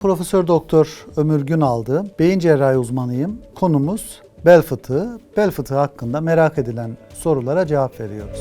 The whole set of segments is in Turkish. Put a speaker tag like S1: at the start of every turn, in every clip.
S1: Profesör Doktor Ömür Günaldı. Beyin cerrahi uzmanıyım. Konumuz bel fıtığı. Bel fıtığı hakkında merak edilen sorulara cevap veriyoruz.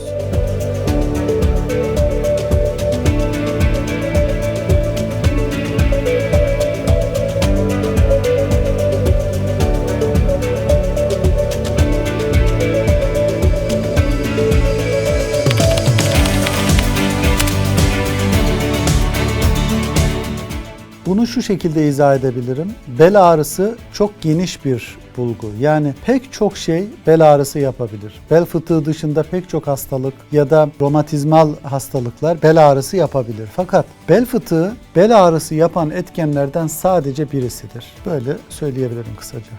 S1: Bunu şu şekilde izah edebilirim. Bel ağrısı çok geniş bir bulgu. Yani pek çok şey bel ağrısı yapabilir. Bel fıtığı dışında pek çok hastalık ya da romatizmal hastalıklar bel ağrısı yapabilir. Fakat bel fıtığı bel ağrısı yapan etkenlerden sadece birisidir. Böyle söyleyebilirim kısaca.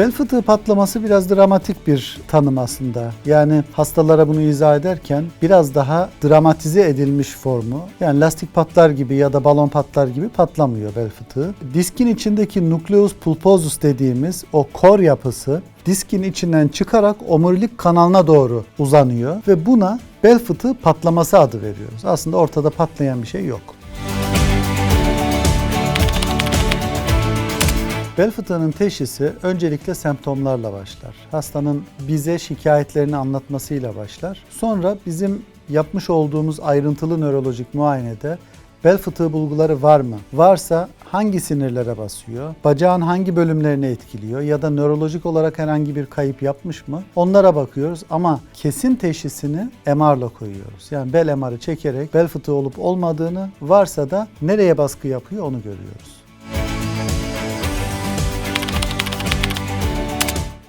S1: Bel fıtığı patlaması biraz dramatik bir tanım aslında. Yani hastalara bunu izah ederken biraz daha dramatize edilmiş formu. Yani lastik patlar gibi ya da balon patlar gibi patlamıyor bel fıtığı. Diskin içindeki nukleus pulposus dediğimiz o kor yapısı diskin içinden çıkarak omurilik kanalına doğru uzanıyor ve buna bel fıtığı patlaması adı veriyoruz. Aslında ortada patlayan bir şey yok. Bel fıtığının teşhisi öncelikle semptomlarla başlar. Hastanın bize şikayetlerini anlatmasıyla başlar. Sonra bizim yapmış olduğumuz ayrıntılı nörolojik muayenede bel fıtığı bulguları var mı? Varsa hangi sinirlere basıyor? Bacağın hangi bölümlerini etkiliyor? Ya da nörolojik olarak herhangi bir kayıp yapmış mı? Onlara bakıyoruz ama kesin teşhisini MR'la koyuyoruz. Yani bel MR'ı çekerek bel fıtığı olup olmadığını varsa da nereye baskı yapıyor onu görüyoruz.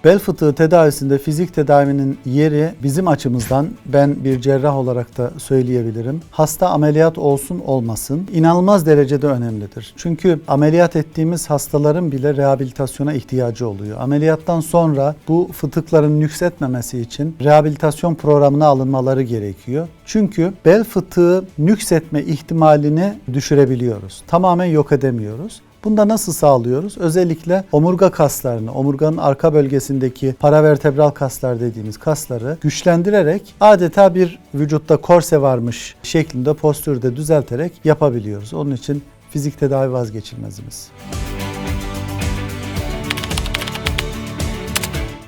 S1: Bel fıtığı tedavisinde fizik tedavinin yeri bizim açımızdan ben bir cerrah olarak da söyleyebilirim. Hasta ameliyat olsun olmasın inanılmaz derecede önemlidir. Çünkü ameliyat ettiğimiz hastaların bile rehabilitasyona ihtiyacı oluyor. Ameliyattan sonra bu fıtıkların nüksetmemesi için rehabilitasyon programına alınmaları gerekiyor. Çünkü bel fıtığı nüksetme ihtimalini düşürebiliyoruz. Tamamen yok edemiyoruz. Bunu da nasıl sağlıyoruz? Özellikle omurga kaslarını, omurganın arka bölgesindeki paravertebral kaslar dediğimiz kasları güçlendirerek adeta bir vücutta korse varmış şeklinde postürde düzelterek yapabiliyoruz. Onun için fizik tedavi vazgeçilmezimiz.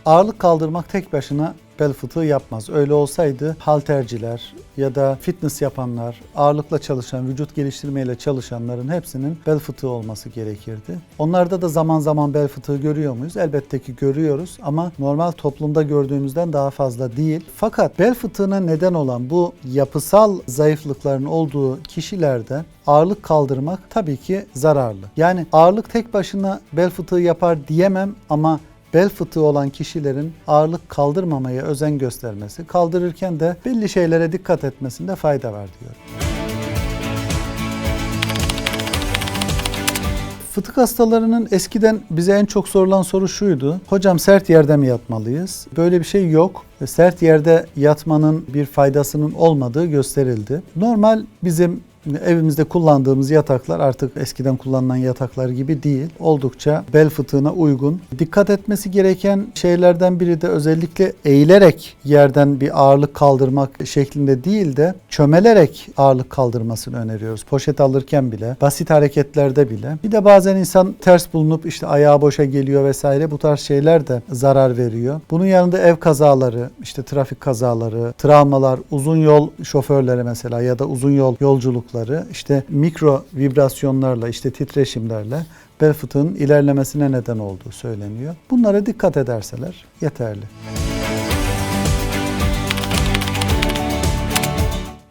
S1: Ağırlık kaldırmak tek başına bel fıtığı yapmaz. Öyle olsaydı halterciler ya da fitness yapanlar, ağırlıkla çalışan, vücut geliştirmeyle çalışanların hepsinin bel fıtığı olması gerekirdi. Onlarda da zaman zaman bel fıtığı görüyor muyuz? Elbette ki görüyoruz ama normal toplumda gördüğümüzden daha fazla değil. Fakat bel fıtığına neden olan bu yapısal zayıflıkların olduğu kişilerde ağırlık kaldırmak tabii ki zararlı. Yani ağırlık tek başına bel fıtığı yapar diyemem ama bel fıtığı olan kişilerin ağırlık kaldırmamaya özen göstermesi, kaldırırken de belli şeylere dikkat etmesinde fayda var diyor. Fıtık hastalarının eskiden bize en çok sorulan soru şuydu. Hocam sert yerde mi yatmalıyız? Böyle bir şey yok. Sert yerde yatmanın bir faydasının olmadığı gösterildi. Normal bizim Evimizde kullandığımız yataklar artık eskiden kullanılan yataklar gibi değil. Oldukça bel fıtığına uygun. Dikkat etmesi gereken şeylerden biri de özellikle eğilerek yerden bir ağırlık kaldırmak şeklinde değil de çömelerek ağırlık kaldırmasını öneriyoruz. Poşet alırken bile, basit hareketlerde bile. Bir de bazen insan ters bulunup işte ayağı boşa geliyor vesaire bu tarz şeyler de zarar veriyor. Bunun yanında ev kazaları, işte trafik kazaları, travmalar, uzun yol şoförleri mesela ya da uzun yol yolculuk hastalıkları işte mikro vibrasyonlarla işte titreşimlerle bel fıtığının ilerlemesine neden olduğu söyleniyor. Bunlara dikkat ederseler yeterli.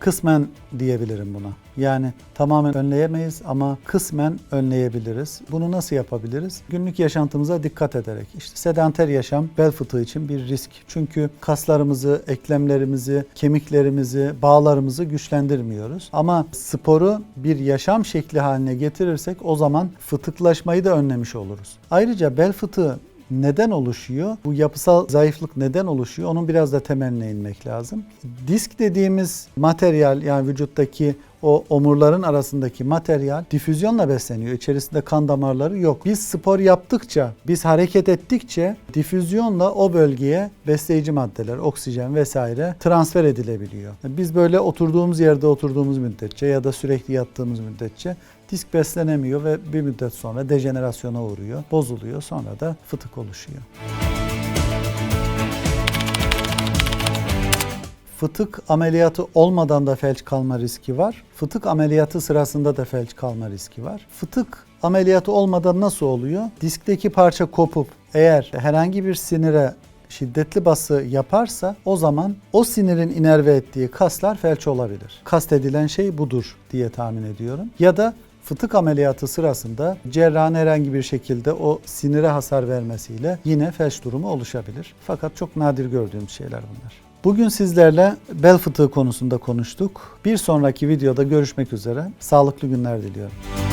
S1: Kısmen diyebilirim buna. Yani tamamen önleyemeyiz ama kısmen önleyebiliriz. Bunu nasıl yapabiliriz? Günlük yaşantımıza dikkat ederek. İşte sedanter yaşam bel fıtığı için bir risk. Çünkü kaslarımızı, eklemlerimizi, kemiklerimizi, bağlarımızı güçlendirmiyoruz. Ama sporu bir yaşam şekli haline getirirsek o zaman fıtıklaşmayı da önlemiş oluruz. Ayrıca bel fıtığı neden oluşuyor? Bu yapısal zayıflık neden oluşuyor? Onun biraz da temeline inmek lazım. Disk dediğimiz materyal yani vücuttaki o omurların arasındaki materyal difüzyonla besleniyor. İçerisinde kan damarları yok. Biz spor yaptıkça, biz hareket ettikçe difüzyonla o bölgeye besleyici maddeler, oksijen vesaire transfer edilebiliyor. Biz böyle oturduğumuz yerde oturduğumuz müddetçe ya da sürekli yattığımız müddetçe disk beslenemiyor ve bir müddet sonra dejenerasyona uğruyor, bozuluyor. Sonra da fıtık oluşuyor. Fıtık ameliyatı olmadan da felç kalma riski var. Fıtık ameliyatı sırasında da felç kalma riski var. Fıtık ameliyatı olmadan nasıl oluyor? Diskteki parça kopup eğer herhangi bir sinire şiddetli bası yaparsa o zaman o sinirin inerve ettiği kaslar felç olabilir. Kastedilen şey budur diye tahmin ediyorum. Ya da fıtık ameliyatı sırasında cerrahın herhangi bir şekilde o sinire hasar vermesiyle yine felç durumu oluşabilir. Fakat çok nadir gördüğümüz şeyler bunlar. Bugün sizlerle bel fıtığı konusunda konuştuk. Bir sonraki videoda görüşmek üzere. Sağlıklı günler diliyorum.